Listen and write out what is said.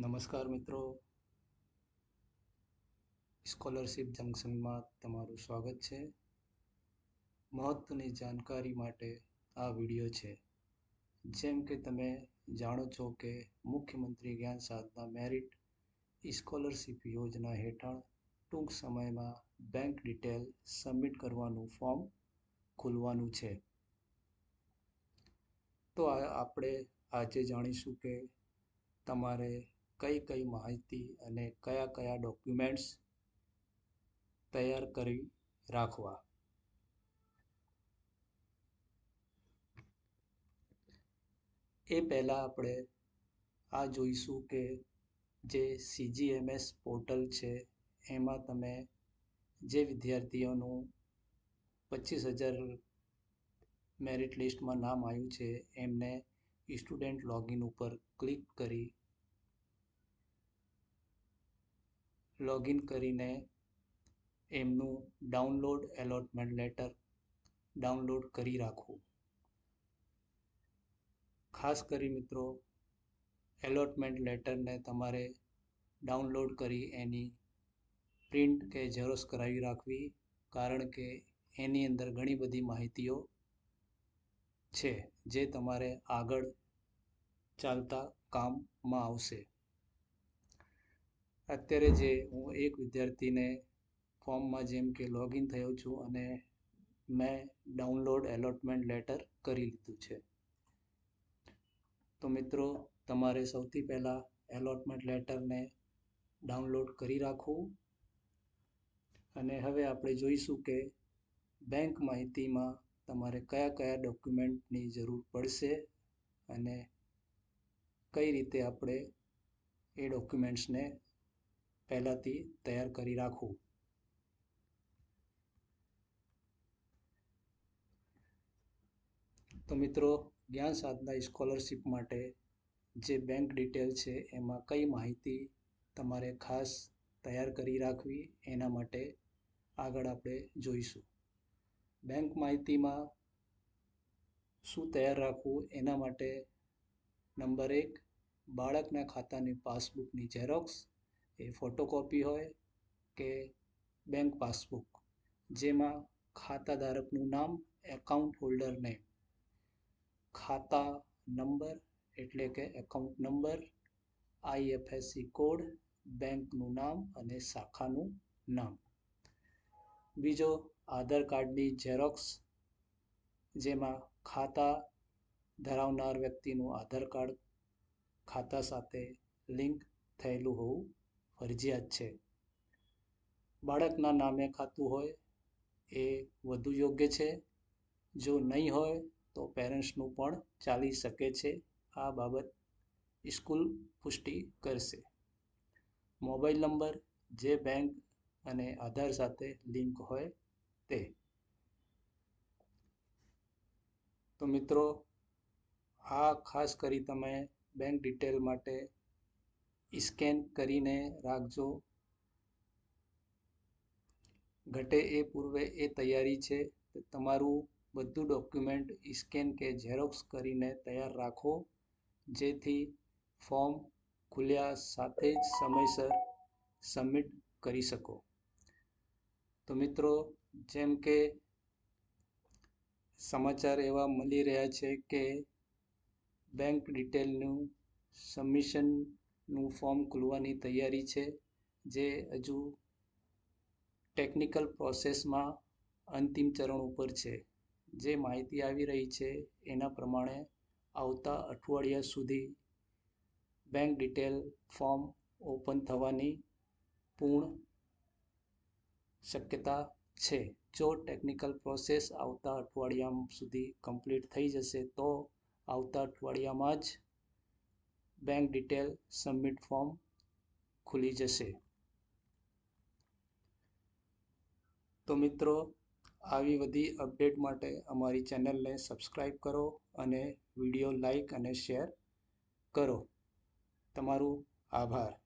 નમસ્કાર મિત્રો. સ્કોલરશિપ જંકશનમાં તમારું સ્વાગત છે. મહત્વની જાણકારી માટે આ વીડિયો છે. જેમ કે તમે જાણો છો કે મુખ્યમંત્રી જ્ઞાન સાધના મેરિટ સ્કોલરશિપ યોજના હેઠળ ટૂંક સમયમાં બેંક ડિટેલ સબમિટ કરવાનું ફોર્મ ખુલવાનું છે. તો આપણે આજે જાણીશું કે તમારે કઈ કઈ માહિતી અને કયા કયા ડોક્યુમેન્ટ્સ તૈયાર કરી રાખવા? એ પહેલાં આપણે આ જોઈશું કે જે સીજીએમએસ પોર્ટલ છે, એમાં તમે જે વિદ્યાર્થીઓનું પચીસ હજાર મેરિટ લિસ્ટમાં નામ આવ્યું છે, એમને સ્ટુડન્ટ લોગિન ઉપર ક્લિક કરી લોગિન કરીને એમનું ડાઉનલોડ એલોટમેન્ટ લેટર ડાઉનલોડ કરી રાખવું. ખાસ કરી મિત્રો એલોટમેન્ટ લેટરને તમારે ડાઉનલોડ કરી એની પ્રિન્ટ કે ઝેરોસ કરાવી રાખવી, કારણ કે એની અંદર ઘણી બધી માહિતીઓ છે જે તમારે આગળ ચાલતા કામમાં આવશે. અત્યારે જે હું એક વિદ્યાર્થીને ફોર્મમાં જેમ કે લોગિન થયો છું અને મેં ડાઉનલોડ એલોટમેન્ટ લેટર કરી લીધું છે. તો મિત્રો, તમારે સૌથી પહેલાં એલોટમેન્ટ લેટરને ડાઉનલોડ કરી રાખવું. અને હવે આપણે જોઈશું કે બેંક માહિતીમાં તમારે કયા કયા ડોક્યુમેન્ટની જરૂર પડશે અને કઈ રીતે આપણે એ ડોક્યુમેન્ટ્સને પહેલાંથી તૈયાર કરી રાખવું તો મિત્રો, જ્ઞાન સાધના સ્કોલરશિપ માટે જે બેંક ડિટેલ છે, એમાં કઈ માહિતી તમારે ખાસ તૈયાર કરી રાખવી, એના માટે આગળ આપણે જોઈશું. બેંક માહિતીમાં શું તૈયાર રાખવું, એના માટે નંબર એક, બાળકના ખાતાની પાસબુકની ઝેરોક્સ એ ફોટોકોપી હોય કે બેંક પાસબુક જેમાં ખાતાધારકનું નામ એકાઉન્ટ હોલ્ડર નેમ ખાતા નંબર એટલે કે એકાઉન્ટ નંબર આઈએફએસસી કોડ બેંકનું નામ અને શાખાનું નામ. બીજો આધાર કાર્ડની ઝેરોક્સ જેમાં ખાતા ધરાવનાર વ્યક્તિનું આધાર કાર્ડ, ખાતા સાથે લિંક થયેલું હોવું ફરજિયાત છે. બાળકના નામે ખાતું હોય એ વધુ યોગ્ય છે. જો નહીં હોય તો પેરેન્ટ્સનું પણ ચાલી શકે છે. આ બાબત સ્કૂલ પુષ્ટિ કરશે. મોબાઈલ નંબર, જે બેંક અને આધાર સાથે લિંક હોય તે. તો મિત્રો, આ ખાસ કરી તમે બેંક ડિટેલ માટે સ્કેન કરીને રાખજો. ઘટે એ પૂર્વે એ તૈયારી છે. તમારું બધું ડોક્યુમેન્ટ સ્કેન કે ઝેરોક્સ કરીને તૈયાર રાખો. જેથી ફોર્મ ખુલ્યા સાથે જ સમયસર સબમિટ કરી શકો. તો મિત્રો, જેમ કે સમાચાર એવા મળી રહ્યા છે કે બેંક ડિટેલનું સબમિશનનું ફોર્મ ખુલવાની તૈયારી છે, જે હજુ ટેકનિકલ પ્રોસેસમાં અંતિમ ચરણ ઉપર છે. જે માહિતી આવી રહી છે, એના પ્રમાણે આવતા અઠવાડિયા સુધી બેંક ડિટેલ ફોર્મ ઓપન થવાની પૂર્ણ શક્યતા છે. જો ટેકનિકલ પ્રોસેસ આવતા અઠવાડિયા સુધી કમ્પ્લીટ થઈ જશે, તો આવતા અઠવાડિયામાં જ બેંક ડિટેલ સબમિટ ફોર્મ ખુલી જશે. તો મિત્રો, આવી બધી અપડેટ માટે અમારી ચેનલને સબસ્ક્રાઈબ કરો અને વીડિયો લાઈક અને શેર કરો. તમારું આભાર.